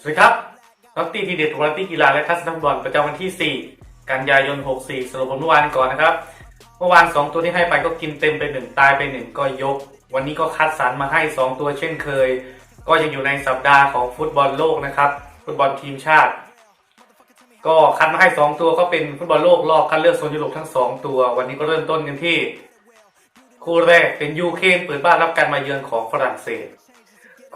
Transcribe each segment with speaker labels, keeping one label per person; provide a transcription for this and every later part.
Speaker 1: สวัสดีครับน็อตตี้ทีเด็ดวาไรตี้กีฬาและทัศนฟุตบอลประจำวันที่ 4 กันยายน 64 สรุปผลเมื่อวานก่อนนะครับ เมื่อวาน 2 ตัวที่ให้ไปก็กินเต็มไปหนึ่งตายไปหนึ่งก็ยก วันนี้ก็คัดสรรมาให้ 2 ตัวเช่นเคย ก็ยังอยู่ในสัปดาห์ของฟุตบอลโลกนะครับ ฟุตบอลทีมชาติ ก็คัดมาให้ 2 ตัวก็เป็นฟุตบอลโลกรอบคัดเลือกโซนยุโรปทั้ง 2 ตัว วันนี้ก็เริ่มต้นกันที่ คู่แรกเป็นยูเครนเปิดบ้านรับการมาเยือนของฝรั่งเศส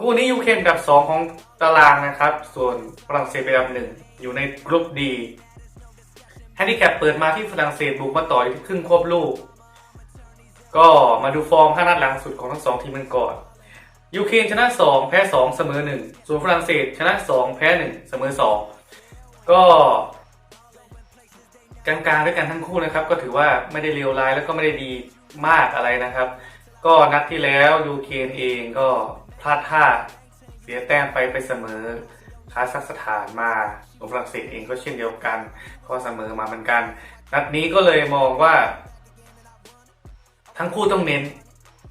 Speaker 1: คู่นี้ยูเครนอันดับ 2 ของตารางนะครับ ส่วนฝรั่งเศสเป็นอันดับหนึ่งอยู่ในกรุ๊ปดีแฮนดิแคปเปิดมาที่ฝรั่งเศสบุกมาต่อยที่ครึ่งควบลูก ก็มาดูฟอร์ม5นัดหลังสุดของทั้งสองทีมกันก่อนยูเครนชนะ 2 แพ้ 2 เสมอ 1 ส่วนฝรั่งเศสชนะ 2 แพ้ 1 เสมอ 2 ก็กลางๆด้วยกันทั้งคู่นะครับ ก็ถือว่าไม่ได้เลวร้ายแล้วก็ไม่ได้ดีมากอะไรนะครับ ก็นัดที่แล้วยูเครนเองก็ ลาดท่าเสียแต้มไปไปเสมอคาซัคสถานมาฝรั่งเศสเองก็เช่นเดียวกัน ก็เสมอมาเหมือนกัน นัดนี้ก็เลยมองว่า ทั้งคู่ต้องเน้น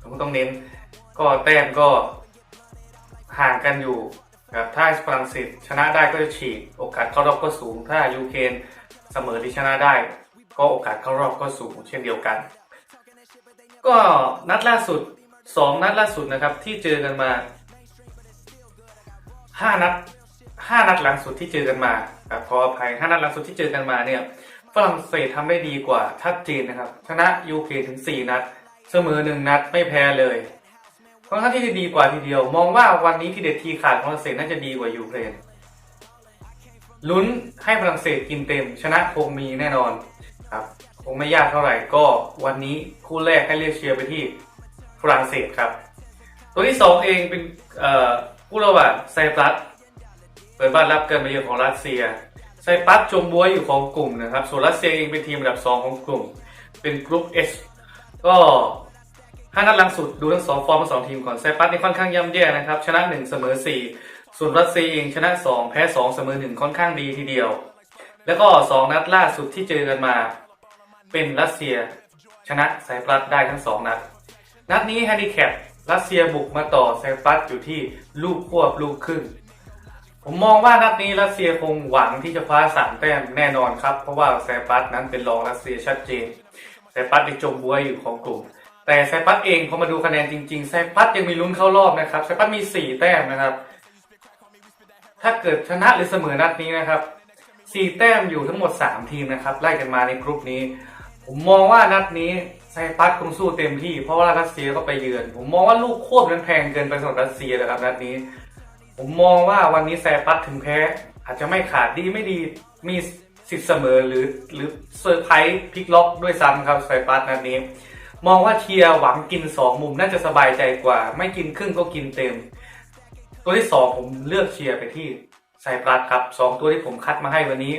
Speaker 1: ทั้งคู่ต้องเน้น ก็แต้มก็ห่างกันอยู่ครับถ้าฝรั่งเศสชนะได้ก็จะฉีกโอกาสเข้ารอบก็สูง ถ้ายูเครนเสมอหรือชนะได้ ก็โอกาสเข้ารอบก็สูง เช่นเดียวกัน ก็นัดล่าสุด สองนัดล่าสุดนะครับที่เจอกันมาห้านัดห้านัดหลังสุดที่เจอกันมาครับขออภัยห้านัดหลังสุดที่เจอกันมาเนี่ยฝรั่งเศสทำได้ดีกว่าชัดเจนนะครับชนะยูเครนถึง4นัด เสมอหนึ่งนัดไม่แพ้เลยค่อนข้างที่จะดีกว่าทีเดียว มองว่าวันนี้ที่เด็ดทีขาดของฝรั่งเศสน่าจะดีกว่ายูเครนลุ้นให้ฝรั่งเศสกินเต็ม ชนะคงมีแน่นอนครับคงไม่ยากเท่าไหร่ก็วันนี้คู่แรกให้เรียกเชียร์ไปที่ รั่งเศสครับ ตัวที่สองเองเป็นผู้ระหว่างไซปรัสเปิดบ้านรับการมาเยือนของรัสเซีย ไซปรัสจมบัวยอยู่ของกลุ่มนะครับ ส่วนรัสเซียเองเป็นทีมอันดับ 2 ของกลุ่ม เป็นกรุ๊ป H ก็ห้านัดหลังสุดดูทั้งสองฟอร์มทั้งสองทีมก่อนไซปรัสนี่ค่อนข้างย่ำแย่นะครับ ชนะ 1 เสมอ 4 ส่วนรัสเซียเองชนะ 2 แพ้ 2 เสมอ 1 ค่อนข้างดีทีเดียว แล้วก็ 2 นัดล่าสุดที่เจอกันมา เป็นรัสเซียชนะไซปรัสได้ทั้ง 2 นัด นัดนี้แฮนดิแคปรัสเซียบุกมาต่อไซปรัสอยู่ที่ลูกควบลูกครึ่ง ผมมองว่านัดนี้รัสเซียคงหวังที่จะคว้าสามแต้มแน่นอนครับ เพราะว่าไซปรัสนั้นเป็นรองรัสเซียชัดเจนไซปรัสในจมบวยอยู่ของกลุ่ม แต่ไซปรัสเองพอมาดูคะแนนจริงๆไซปรัสยังมีลุ้นเข้ารอบนะครับไซปรัสมีสี่แต้มนะครับ ถ้าเกิดชนะหรือเสมอนัดนี้นะครับสี่แต้มอยู่ทั้งหมดสามทีมนะครับไล่กันมาในกรุ๊ปนี้ ผมมองว่านัดนี้ไซปัสคงสู้เต็มที่ เพราะว่ารัสเซียก็ไปเยือน ผมมองว่าลูกควบนั้นแพงเกินไปสำหรับรัสเซียนะครับนัดนี้ ผมมองว่าวันนี้ไซปัสถึงแพ้ อาจจะไม่ขาดดีไม่ดีมีสิทธิ์เสมอหรือหรือเซอร์ไพรส์พลิกล็อกด้วยซ้ำครับไซปัสนัดนี้ มองว่าเชียร์หวังกินสองมุมน่าจะสบายใจกว่า ไม่กินครึ่งก็กินเต็ม ตัวที่สองผมเลือกเชียร์ไปที่ไซปรัสครับสองตัวที่ผมคัดมาให้วันนี้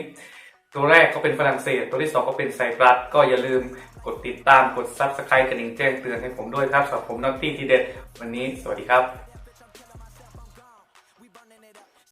Speaker 1: ตัวแรกก็เป็นฝรั่งเศส ตัวที่สองก็เป็นไซปรัส ก็อย่าลืมกดติดตาม กดซับสไครต์กระดิ่งแจ้งเตือนให้ผมด้วยครับสำหรับผมนอตตี้ทีเด็ด วันนี้สวัสดีครับ